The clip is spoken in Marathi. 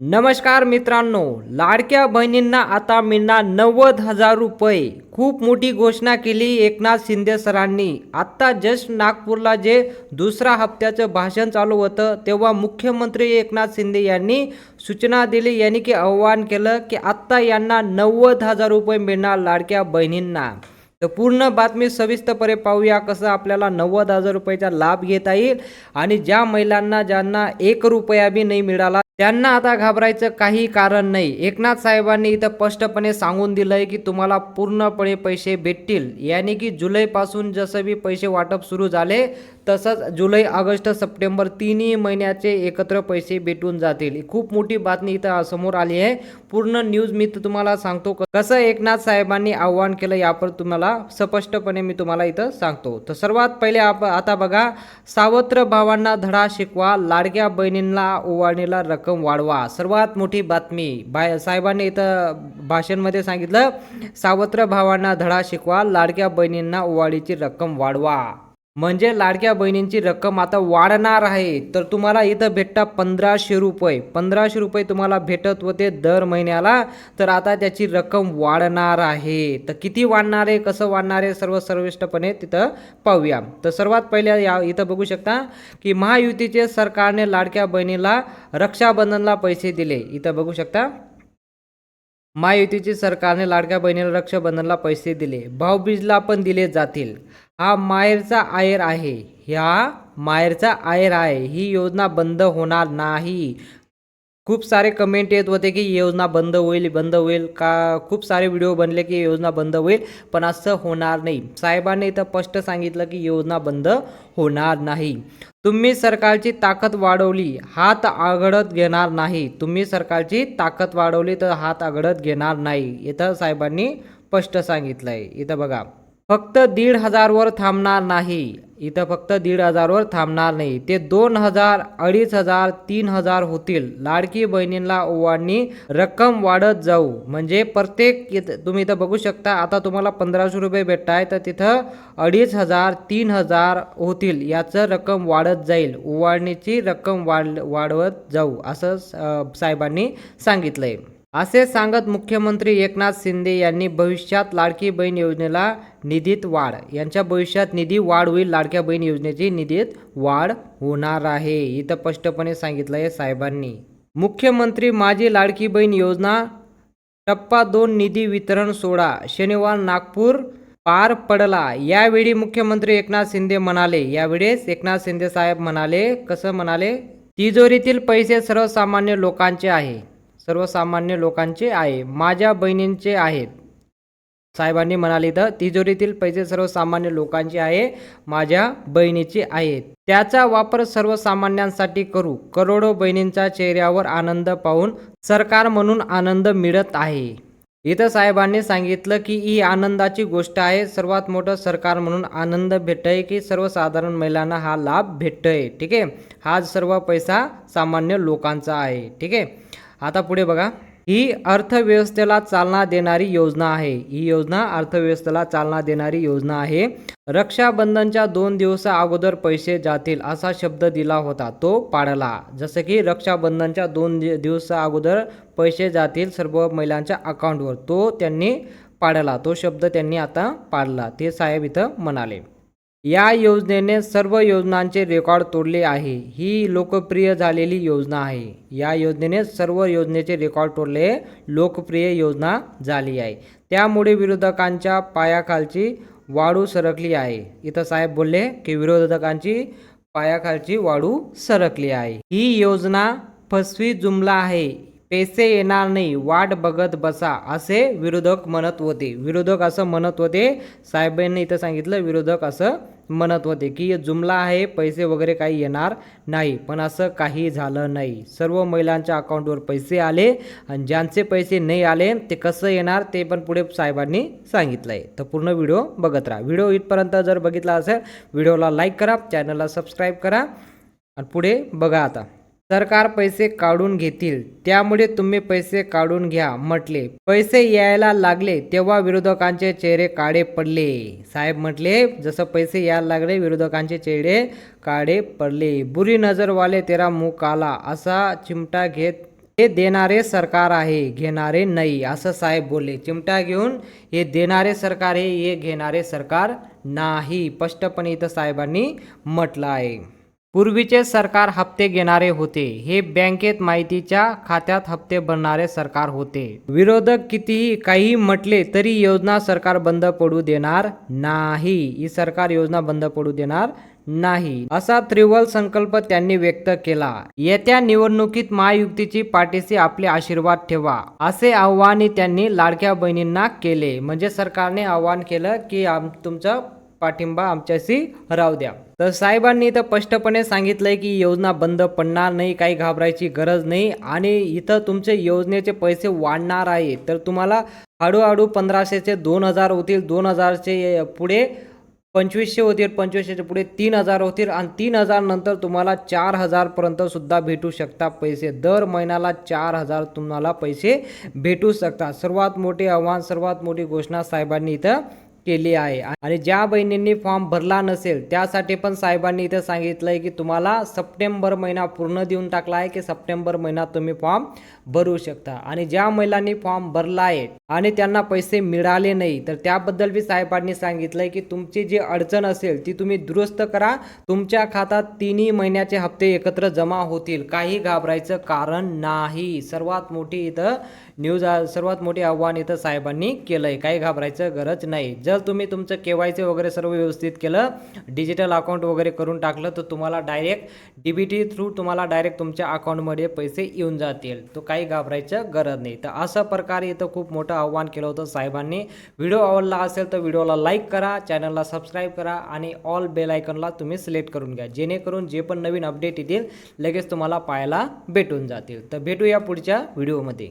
नमस्कार मित्रांनो लाडक्या बहिणींना आता मिळणार नव्वद हजार रुपये. खूप मोठी घोषणा केली एकनाथ शिंदे सरांनी. आत्ता जस्ट नागपूरला जे दुसरा हप्त्याचं भाषण चालू होतं तेव्हा मुख्यमंत्री एकनाथ शिंदे यांनी सूचना दिली यांनी की आव्हान केलं की आत्ता यांना नव्वद हजार रुपये मिळणार लाडक्या बहिणींना. तर पूर्ण बातमी सविस्तरपणे पाहूया कसं आपल्याला नव्वद हजार रुपयाचा लाभ घेता येईल. आणि ज्या महिलांना ज्यांना एक रुपया बी नाही मिळाला त्यांना आता घाबरायचं काही कारण नाही. एकनाथ साहेबांनी इथं स्पष्टपणे सांगून दिलंय की तुम्हाला पूर्णपणे पैसे भेटतील. याने की जुलैपासून जसं बी पैसे वाटप सुरू झाले तसंच जुलै ऑगस्ट सप्टेंबर तिन्ही महिन्याचे एकत्र पैसे भेटून जातील. खूप मोठी बातमी इथं समोर आली आहे. पूर्ण न्यूज मी तुम्हाला सांगतो कसं एकनाथ साहेबांनी आव्हान केलं यावर तुम्हाला स्पष्टपणे मी तुम्हाला इथं सांगतो. तर सर्वात पहिले आप आता बघा सावत्र भावांना धडा शिकवा लाडक्या बहिणींना ओवाळणीला रक्कम रक्कम वाढवा. सर्वात मोठी बातमी बाय साहेबांनी इथं भाषणमध्ये सांगितलं सावत्र भावांना धडा शिकवा लाडक्या बहिणींना ओवाळीची रक्कम वाढवा. म्हणजे लाडक्या बहिणींची रक्कम आता वाढणार आहे. तर तुम्हाला इथं भेटता पंधराशे रुपये. पंधराशे रुपये तुम्हाला भेटत होते दर महिन्याला. तर आता त्याची रक्कम वाढणार आहे. तर किती वाढणार आहे कसं वाढणार आहे सर्व सर्विष्टपणे तिथं पाहूया. तर सर्वात पहिले या इथं बघू शकता की महायुतीचे सरकारने लाडक्या बहिणीला रक्षाबंधनला पैसे दिले. इथं बघू शकता. महायुतीची सरकारने लाडक्या बहिणीला रक्षाबंधनला पैसे दिले. भाऊबीजला पण दिले जातील. हा माहेरचा आयर आहे. ह्या माहेरचा आयर आहे. ही योजना बंद होणार नाही. खूप सारे कमेंट येत होते की योजना बंद होईल बंद होईल. का खूप सारे व्हिडिओ बनले की योजना बंद होईल पण असं होणार नाही. साहेबांनी इथं स्पष्ट सांगितलं की योजना बंद होणार नाही. तुम्ही सरकारची ताकद वाढवली हात आघडत घेणार नाही. तुम्ही सरकारची ताकद वाढवली तर हात आघडत घेणार नाही. इथं साहेबांनी स्पष्ट आहे इथं बघा. फक्त दीड हजारवर थांबणार नाही. इथं फक्त दीड हजारवर थांबणार नाही. ते दोन हजार अडीच हजार तीन हजार होतील. लाडकी बहिणींना ओवाळणी रक्कम वाढत जाऊ. म्हणजे प्रत्येक इथं- तुम्ही इथं बघू शकता आता तुम्हाला पंधराशे रुपये भेटत आहे तर तिथं अडीच हजार तीन हजार होतील. याचं रक्कम वाढत जाईल. ओवाळणीची रक्कम वाढ वाढवत जाऊ असं साहेबांनी साहेबांनी आहे असे सांगत मुख्यमंत्री एकनाथ शिंदे यांनी भविष्यात लाडकी बहीण योजनेला निधीत वाढ. यांच्या भविष्यात निधी वाढ होईल लाडक्या बहीण योजनेची निधीत वाढ होणार आहे इथं स्पष्टपणे सांगितलं आहे साहेबांनी. मुख्यमंत्री माझी लाडकी बहीण योजना टप्पा दोन निधी वितरण सोहळा शनिवार नागपूर पार पडला. यावेळी मुख्यमंत्री एकनाथ शिंदे म्हणाले यावेळेस एकनाथ शिंदे साहेब म्हणाले कसं म्हणाले तिजोरीतील पैसे सर्वसामान्य लोकांचे आहे. सर्वसामान्य लोकांचे आहे. माझ्या बहिणींचे आहेत साहेबांनी म्हणाले तर तिजोरीतील पैसे सर्वसामान्य लोकांचे आहे माझ्या बहिणीचे आहेत त्याचा वापर सर्वसामान्यांसाठी करू. करोडो बहिणींच्या चेहऱ्यावर आनंद पाहून सरकार म्हणून आनंद मिळत आहे. इथं साहेबांनी सांगितलं की ही आनंदाची गोष्ट आहे. सर्वात मोठं सरकार म्हणून आनंद भेटतंय की सर्वसाधारण महिलांना हा लाभ भेटतोय. ठीक आहे? हा सर्व पैसा सामान्य लोकांचा आहे. ठीक आहे? आता पुढे बघा. ही अर्थव्यवस्थेला चालना देणारी योजना आहे. ही योजना अर्थव्यवस्थेला चालना देणारी योजना आहे. रक्षाबंधनच्या दोन दिवसा अगोदर पैसे जातील असा शब्द दिला होता. तो पाळला जसं की रक्षाबंधनच्या दोन दिवसा अगोदर पैसे जातील सर्व महिलांच्या अकाउंटवर तो त्यांनी पाळला तो शब्द त्यांनी आता पाळला ते साहेब इथं म्हणाले. या योजनेने सर्व योजनांचे रेकॉर्ड तोडले आहे. ही लोकप्रिय झालेली योजना आहे. या योजनेने सर्व योजनेचे रेकॉर्ड तोडले लोकप्रिय योजना झाली आहे. त्यामुळे विरोधकांच्या पायाखालची वाळू सरकली आहे. इथं साहेब बोलले की विरोधकांची पायाखालची वाळू सरकली आहे. ही योजना फसवी जुमला आहे. पैसे येणार नाही वाट बघत बसा असे विरोधक म्हणत होते. विरोधक असं म्हणत होते. साहेबांनी इथं सांगितलं विरोधक असं म्हणत होते की जुमला आहे पैसे वगैरे काही येणार नाही पण असं काही झालं नाही. सर्व महिलांच्या अकाउंटवर पैसे आले आणि ज्यांचे पैसे नाही आले ते कसं येणार ते पण पुढे साहेबांनी सांगितलं आहे तर पूर्ण व्हिडिओ बघत राहा. व्हिडिओ इथपर्यंत जर बघितला असेल व्हिडिओला लाईक करा चॅनलला सबस्क्राईब करा आणि पुढे बघा आता. सरकार पैसे काढून घेतील त्यामुळे तुम्ही पैसे काढून घ्या म्हटले. पैसे यायला लागले तेव्हा विरोधकांचे चेहरे काळे पडले. साहेब म्हटले जसं पैसे यायला लागले विरोधकांचे चेहरे काळे पडले. बुरी नजरवाले तेरा मुख काला असा चिमटा घेत हे देणारे सरकार आहे घेणारे नाही असं साहेब बोलले. चिमटा घेऊन हे देणारे सरकार हे हे घेणारे सरकार नाही स्पष्टपणे इथं साहेबांनी म्हटलं आहे. पूर्वीचे सरकार हप्ते घेणारे होते. हे बँकेत माहितीच्या खात्यात हप्ते भरणारे सरकार होते. विरोधक कितीही काही म्हटले तरी योजना सरकार बंद पडू देणार नाही. ही सरकार योजना बंद पडू देणार नाही असा त्रिवल संकल्प त्यांनी व्यक्त केला. येत्या निवडणुकीत महायुक्तीची पाठीशी आपले आशीर्वाद ठेवा असे आव्हानही त्यांनी लाडक्या बहिणींना केले. म्हणजे सरकारने आव्हान केलं की तुमचं पाठिंबा आमच्याशी राहू द्या. तर साहेबांनी इथं स्पष्टपणे सांगितलंय की योजना बंद पडणार नाही काही घाबरायची गरज नाही आणि इथं तुमचे योजनेचे पैसे वाढणार आहे. तर तुम्हाला हळूहळू पंधराशेचे दोन हजार होतील दोन हजारचे पुढे पंचवीसशे होतील पंचवीसशेच्या पुढे तीन हजार होतील आणि तीन हजार नंतर तुम्हाला चार हजारपर्यंत सुद्धा भेटू शकता पैसे. दर महिन्याला चार हजार तुम्हाला पैसे भेटू शकतात. सर्वात मोठे आव्हान सर्वात मोठी घोषणा साहेबांनी इथं केली आहे. आणि ज्या बहिणींनी फॉर्म भरला नसेल त्यासाठी पण साहेबांनी इथं सांगितलंय की तुम्हाला सप्टेंबर महिना पूर्ण देऊन टाकला आहे की सप्टेंबर महिना तुम्ही फॉर्म भरू शकता. आणि ज्या महिलांनी फॉर्म भरला आहे आणि त्यांना पैसे मिळाले नाही. तर त्याबद्दल बी साहेबांनी सांगितलंय की तुमची जी अडचण असेल ती तुम्ही दुरुस्त करा. तुमच्या खात्यात तिन्ही महिन्याचे हप्ते एकत्र जमा होतील. काही घाबरायचं कारण नाही. सर्वात मोठी इथं न्यूज सर्वात मोठी आव्हान इथं साहेबांनी केलं आहे काही घाबरायचं गरज नाही. जर तुम्ही तुमचं के वाय सी वगैरे सर्व व्यवस्थित केलं डिजिटल अकाउंट वगैरे करून टाकलं तर तुम्हाला direct D B T through तुम्हाला डायरेक्ट तुमच्या अकाउंटमध्ये पैसे येऊन जातील. तो काही घाबरायचं गरज नाही. तर अशा प्रकारे इथं खूप मोठं आव्हान केलं होतं साहेबांनी. व्हिडिओ आवडला असेल तर व्हिडिओला लाईक करा चॅनलला सबस्क्राईब करा आणि ऑल बेल आयकॉनला तुम्ही सिलेक्ट करून घ्या. जेणेकरून जे पण नवीन अपडेट येतील लगेच तुम्हाला पाहायला भेटून जातील. तर भेटूया पुढच्या व्हिडिओमध्ये